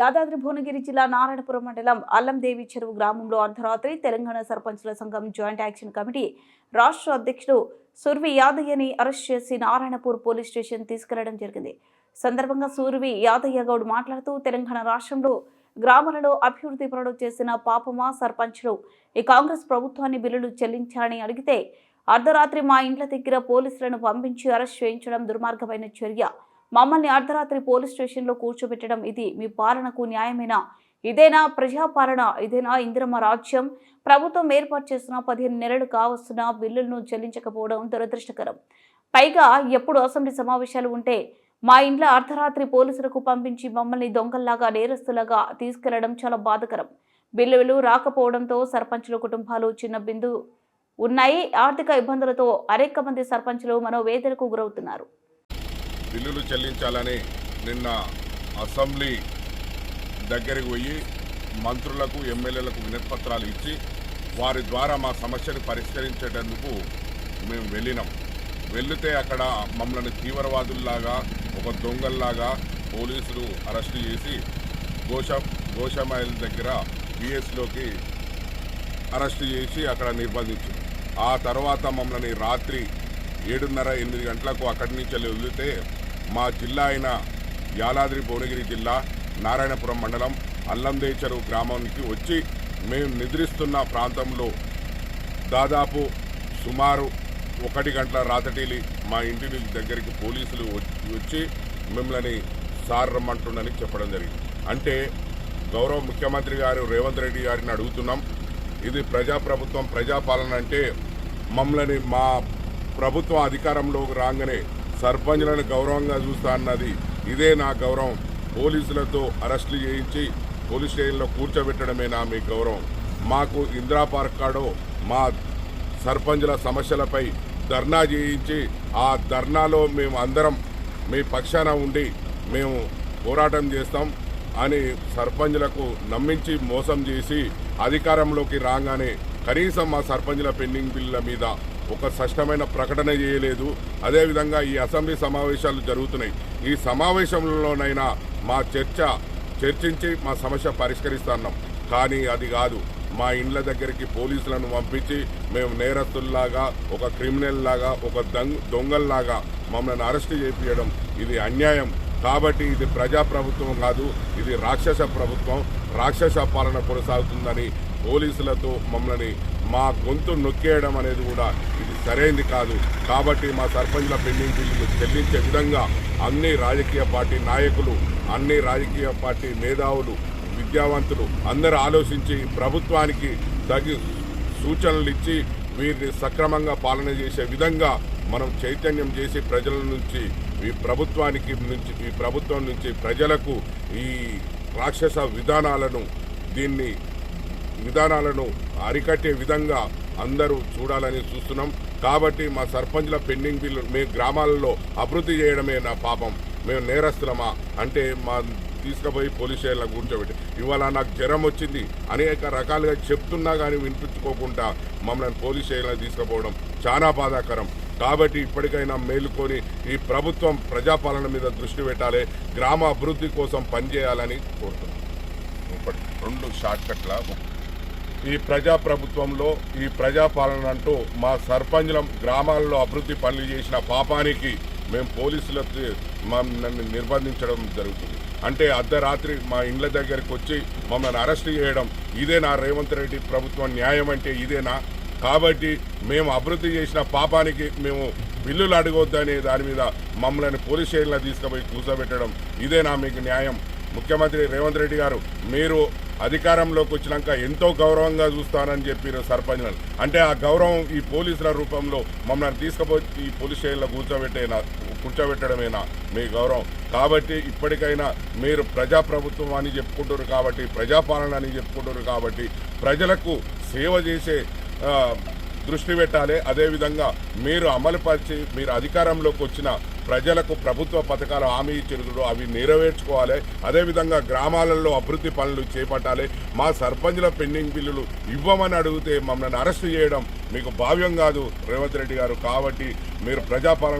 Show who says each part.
Speaker 1: యాదాద్రి భువనగిరి జిల్లా నారాయణపురం మండలం అల్లందేవి చెరువు గ్రామంలో అర్ధరాత్రి తెలంగాణ సర్పంచుల సంఘం జాయింట్ యాక్షన్ కమిటీ రాష్ట్ర అధ్యక్షుడు సుర్వి యాదయ్యని అరెస్ట్ చేసి నారాయణపూర్ పోలీస్ స్టేషన్ తీసుకెళ్ళడం జరిగింది. సందర్భంగా సూర్వి యాదయ్య గౌడ్ మాట్లాడుతూ తెలంగాణ రాష్ట్రంలో గ్రామాలలో అభివృద్ధి పనులు చేసిన పాపమా సర్పంచ్లు? ఈ కాంగ్రెస్ ప్రభుత్వాన్ని బిల్లులు చెల్లించాలని అడిగితే అర్ధరాత్రి మా ఇంట్ల దగ్గర పోలీసులను పంపించి అరెస్ట్ చేయించడం దుర్మార్గమైన చర్య. మమ్మల్ని అర్ధరాత్రి పోలీస్ స్టేషన్లో కూర్చోబెట్టడం ఇది మీ పాలనకు న్యాయమేనా? ఇదేనా ప్రజాపాలన? ఇదేనా ఇందిరమ్మ రాజ్యం? ప్రభుత్వం ఏర్పాటు చేసిన పదిహేను నెలలు కావస్తున్న బిల్లులను చెల్లించకపోవడం దురదృష్టకరం. పైగా ఎప్పుడు అసెంబ్లీ సమావేశాలు ఉంటే మా ఇంట్లో అర్ధరాత్రి పోలీసులకు పంపించి మమ్మల్ని దొంగల్లాగా నేరస్తులాగా తీసుకెళ్ళడం చాలా బాధకరం. బిల్లులు రాకపోవడంతో సర్పంచుల కుటుంబాలు చిన్న బిందు ఉన్నాయి. ఆర్థిక ఇబ్బందులతో అనేక మంది సర్పంచులు మనోవేదనకు గురవుతున్నారు.
Speaker 2: బిల్లులు చెల్లించాలని నిన్న అసెంబ్లీ దగ్గరికి పోయి మంత్రులకు ఎమ్మెల్యేలకు వినతిపత్రాలు ఇచ్చి వారి ద్వారా మా సమస్యను పరిష్కరించేటందుకు మేము వెళ్ళినాం. వెళితే అక్కడ మమ్మల్ని తీవ్రవాదుల్లాగా ఒక దొంగల్లాగా పోలీసులు అరెస్టు చేసి గోష గోషామాయిల దగ్గర బిఎస్లోకి అరెస్టు చేసి అక్కడ నిర్బంధించారు ఆ తర్వాత మమ్మల్ని రాత్రి ఏడున్నర ఎనిమిది గంటలకు అక్కడి నుంచి వెళ్ళి వదిలితే మా జిల్లా అయిన యాదాద్రి భువనగిరి జిల్లా నారాయణపురం మండలం అల్లందేచరు గ్రామానికి వచ్చి మేము నిద్రిస్తున్న ప్రాంతంలో దాదాపు సుమారు ఒకటి గంటల రాతటీలి మా ఇంటి దగ్గరికి పోలీసులు వచ్చి- వచ్చి మిమ్మల్ని సార్ రమ్మంటుండని చెప్పడం జరిగింది. అంటే గౌరవ ముఖ్యమంత్రి గారు రేవంత్ రెడ్డి గారిని అడుగుతున్నాం ఇది ప్రజాప్రభుత్వం ప్రజాపాలన అంటే మమ్మల్ని మా ప్రభుత్వం అధికారంలోకి రాగానే సర్పంచ్లను గౌరవంగా చూస్తా అన్నది ఇదే నా గౌరవం. పోలీసులతో అరెస్టులు చేయించి పోలీస్ స్టేషన్లో కూర్చోబెట్టడమే నా మీ గౌరవం? మాకు ఇందిరా పార్క్ కాడో మా సర్పంచుల సమస్యలపై ధర్నా చేయించి ఆ ధర్నాలో మేము అందరం మీ పక్షాన ఉండి మేము పోరాటం చేస్తాం అని సర్పంచులకు నమ్మించి మోసం చేసి అధికారంలోకి రాగానే కనీసం మా సర్పంచుల పెండింగ్ బిల్లుల మీద ఒక స్పష్టమైన ప్రకటన చేయలేదు. అదేవిధంగా ఈ అసెంబ్లీ సమావేశాలు జరుగుతున్నాయి. ఈ సమావేశంలోనైనా మా చర్చ చర్చించి మా సమస్య పరిష్కరిస్తున్నాం. కానీ అది కాదు. మా ఇండ్ల దగ్గరికి పోలీసులను పంపించి మేము నేరస్తుల్లాగా ఒక క్రిమినల్ లాగా ఒక దొంగ దొంగల్లాగా మమ్మల్ని అరెస్ట్ చేపించడం ఇది అన్యాయం. కాబట్టి ఇది ప్రజాప్రభుత్వం కాదు ఇది రాక్షస ప్రభుత్వం. రాక్షస పాలన కొనసాగుతుందని పోలీసులతో మమ్మల్ని మా గొంతు నొక్కేయడం అనేది కూడా ఇది సరైనది కాదు. కాబట్టి మా సర్పంచ్ల పెండింగ్ బిల్లులు చెల్లించే విధంగా అన్ని రాజకీయ పార్టీ నాయకులు అన్ని రాజకీయ పార్టీ మేధావులు విద్యావంతులు అందరూ ఆలోచించి ప్రభుత్వానికి తగి సూచనలు ఇచ్చి వీరిని సక్రమంగా పాలన చేసే విధంగా మనం చైతన్యం చేసి ప్రజల నుంచి ఈ ప్రభుత్వానికి నుంచి ఈ ప్రభుత్వం నుంచి ప్రజలకు ఈ రాక్షస విధానాలను దీన్ని విధానాలను అరికట్టే విధంగా అందరూ చూడాలని చూస్తున్నాం. కాబట్టి మా సర్పంచ్ల పెండింగ్ బిల్లు మీ గ్రామాలలో అభివృద్ధి చేయడమే నా పాపం. మేము నేరస్తులమా అంటే మా తీసుకుపోయి పోలీస్ స్టేషన్లో కూర్చోబెట్టి ఇవాళ నాకు జ్వరం వచ్చింది అనేక రకాలుగా చెప్తున్నా కానీ వినిపించుకోకుండా మమ్మల్ని పోలీస్ స్టేషన్లో తీసుకుపోవడం చాలా బాధాకరం. కాబట్టి ఇప్పటికైనా మేలుకొని ఈ ప్రభుత్వం ప్రజాపాలన మీద దృష్టి పెట్టాలి. గ్రామ అభివృద్ధి కోసం పనిచేయాలని కోరుతున్నాం. ఒకటి రెండు షార్ట్ కట్ల ఈ ప్రజాప్రభుత్వంలో ఈ ప్రజాపాలన అంటూ మా సర్పంచులం గ్రామాల్లో అభివృద్ధి పనులు చేసిన పాపానికి మేము పోలీసులకి మమ్మల్ని నన్ను నిర్బంధించడం జరుగుతుంది. అంటే అర్ధరాత్రి మా ఇండ్ల దగ్గరికి వచ్చి మమ్మల్ని అరెస్ట్ చేయడం ఇదే నా రేవంత్ రెడ్డి ప్రభుత్వం న్యాయం అంటే ఇదేనా కాబట్టి మేము అభివృద్ధి చేసిన పాపానికి మేము బిల్లులు అడగొద్దనే దాని మీద మమ్మల్ని పోలీస్ స్టేషన్లో తీసుకుపోయి కూర్చోబెట్టడం ఇదేనా మీకు న్యాయం. ముఖ్యమంత్రి రేవంత్ రెడ్డి గారు మీరు అధికారంలోకి వచ్చినాక ఎంతో గౌరవంగా చూస్తానని చెప్పారు సర్పంచ్లను. అంటే ఆ గౌరవం ఈ పోలీసుల రూపంలో మమ్మల్ని తీసుకుపోయి ఈ పోలీస్ స్టేషన్లో కూర్చోబెట్టేనా కూర్చోబెట్టడమేనా? మీ గౌరవం. కాబట్టి ఇప్పటికైనా మీరు ప్రజాప్రభుత్వం అని చెప్పుకుంటారు కాబట్టి ప్రజాపాలన అని చెప్పుకుంటారు కాబట్టి ప్రజలకు సేవ చేసే దృష్టి పెట్టాలి. అదేవిధంగా మీరు అమలుపరిచి మీరు అధికారంలోకి వచ్చిన ప్రజలకు ప్రభుత్వ పథకాలు హామీ ఇచ్చినప్పుడు అవి నెరవేర్చుకోవాలి. అదేవిధంగా గ్రామాలలో అభివృద్ధి పనులు చేపట్టాలి. మా సర్పంచుల పెండింగ్ బిల్లులు ఇవ్వమని అడిగితే మమ్మల్ని అరెస్ట్ చేయడం మీకు భావ్యం కాదు రేవంత్ రెడ్డి గారు. కాబట్టి మీరు ప్రజాపాలన